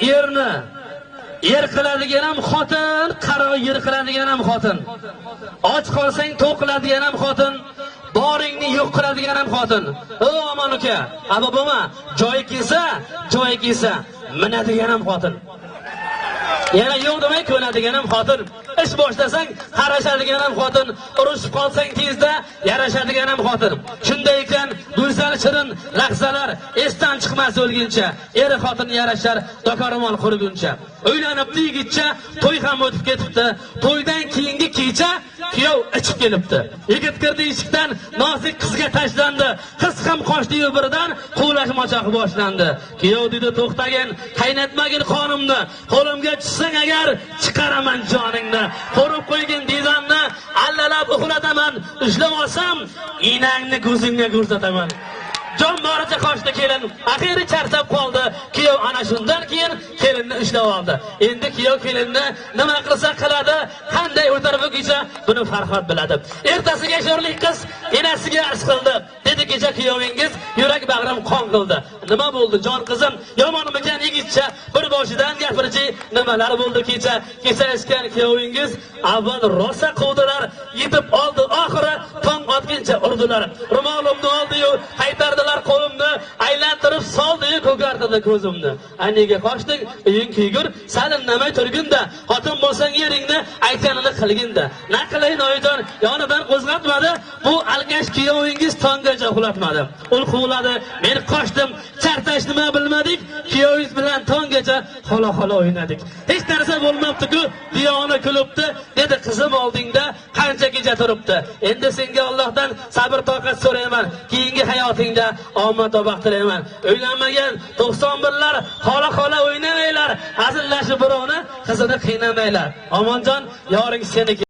erni er qiladigan ham xotin qaro yer qiladigan ham xotin. Och qolsang to'q qiladigan ham xotin boringni yo'q qiladigan ham xotin. O omon uka aba bo'lma joyi kelsa joyi kelsa minadigan ham xotin. Yana yo'q demay ko'nadigan ham xotin. Ish boshlasang qarashadigan ham xotin. Urushib qolsang tezda yarashadigan ham xotin. Shunday ekan shirin lahzalar esdan chiqmas o'lguncha. Er xotin yarashar do'koromon quriguncha. Uylanibdi yigitcha to'y ham o'tib ketibdi. To'ydan keyingi kecha kuyov ichib kelibdi. Yigit kirdi eshikdan nozik qizga tashlandi. Qiz ham qochdiyu birdan quvlashmochoq boshlandi. Kuyov dedi to'xtagin qaynatmagin qonimni. Qo'limga tushsang agar chiqaraman joningni. Qo'rib qo'ygin dezamni allalab uxlataman. Ushlab olsam inangni ko'zingga ko'rsataman. Jon boricha qochdi kelin. Axiyri charchab qoldi. Kuyov ana shundan keyin kelinni ushlab oldi. Endi kuyov kelinni nima qilsa qiladi qanday o'tar kuysa buni farhod biladi. Ertasiga sho'rlik qiz enasiga arz qildi. Dedi kecha kuyovingiz yurak bag'rim qon qildi. Nima bo'ldi jon qizim? Yomonmikan yigitcha? Bir boshidan gapirchi nimalar bo'ldi kecha? Kecha eshitgan kuyovingiz avval rosa quvdilar yetib oldi oxiri tong otguncha urdilar. Soldiyu ko'kartirdi ko'zimni. Aniga qochdik uying kuygur sal indamay turginda xotin bo'lsang eringni aytganini qilginda. Na qilayin oyijon yonidan qo'zg'atmadi. Bu alkash kuyovingiz tonggacha uxlatmadi. Uyquladi quvladi men qochdim chartash nima bilmadik? Kuyovingiz bilan tonggacha xola xola o'ynadik. Hech narsa bo'lmabdiku diyona kulibdi. Dedi qizim oldingda qancha kecha turibdi? Endi senga ollohdan sabr toqat so'rayman. Keyingi hayotingda omad va baxt tilayman. Uylanmagan to'qson birlar xola xola o'ynamanglar. Hazillashib birovni qizini qiynamanglar. Omonjon yoring seniki.